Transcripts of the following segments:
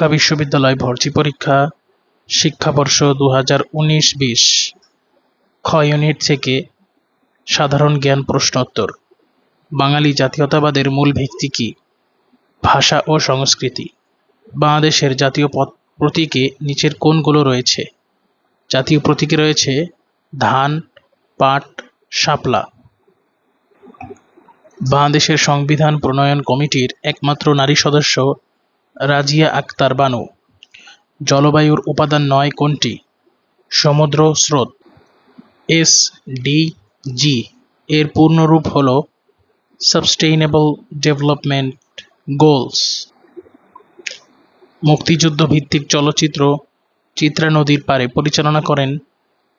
ঢাকা বিশ্ববিদ্যালয় ভর্তি পরীক্ষা শিক্ষাবর্ষ দু হাজার উনিশ বিশ খ ইউনিট থেকে সাধারণ জ্ঞান প্রশ্নোত্তর বাঙালি জাতীয়তাবাদের মূল ভিত্তি কী? ভাষা ও সংস্কৃতি। বাংলাদেশের জাতীয় প্রতীকে নিচের কোনগুলো রয়েছে। জাতীয় প্রতীকে রয়েছে ধান, পাট, শাপলা। বাংলাদেশের সংবিধান প্রণয়ন কমিটির একমাত্র নারী সদস্য রাজিয়া আক্তার বানু। জলবায়ুর উপাদান নয় কোনটি? সমুদ্র স্রোত। S D G. এর পূর্ণরূপ হল সাবস্টেইনেবল ডেভেলপমেন্ট গোলস মুক্তিযুদ্ধ ভিত্তিক চলচ্চিত্র চিত্রা নদীর পারে পরিচালনা করেন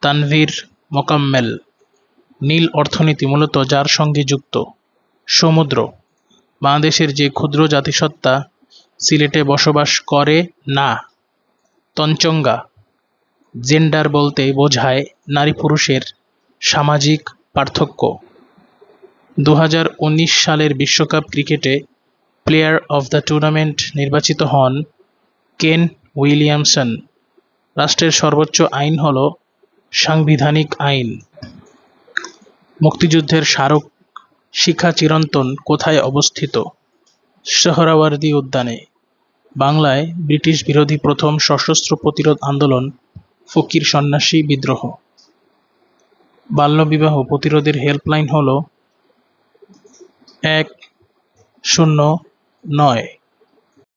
তানভীর মোকাম্মেল। নীল অর্থনীতি মূলত যার সঙ্গে যুক্ত। সমুদ্র। বাংলাদেশের যে ক্ষুদ্র জাতিসত্তা সিলেটে বসবাস করে না। তঞ্চঙ্গা, জেন্ডার বলতে বোঝায় নারী পুরুষের সামাজিক পার্থক্য। দু উনিশ সালের বিশ্বকাপ ক্রিকেটে প্লেয়ার অফ দ্য টুর্নামেন্ট নির্বাচিত হন কেন উইলিয়ামসন। রাষ্ট্রের সর্বোচ্চ আইন হল সাংবিধানিক আইন। মুক্তিযুদ্ধের স্মারক শিখা চিরন্তন কোথায় অবস্থিত? সোহরাওয়ার্দী উদ্যানে। বাংলায় ব্রিটিশ বিরোধী প্রথম সশস্ত্র প্রতিরোধ আন্দোলন, ফকির সন্ন্যাসী বিদ্রোহ। বাল্যবিবাহ প্রতিরোধের হেল্পলাইন হল এক শূন্য নয়।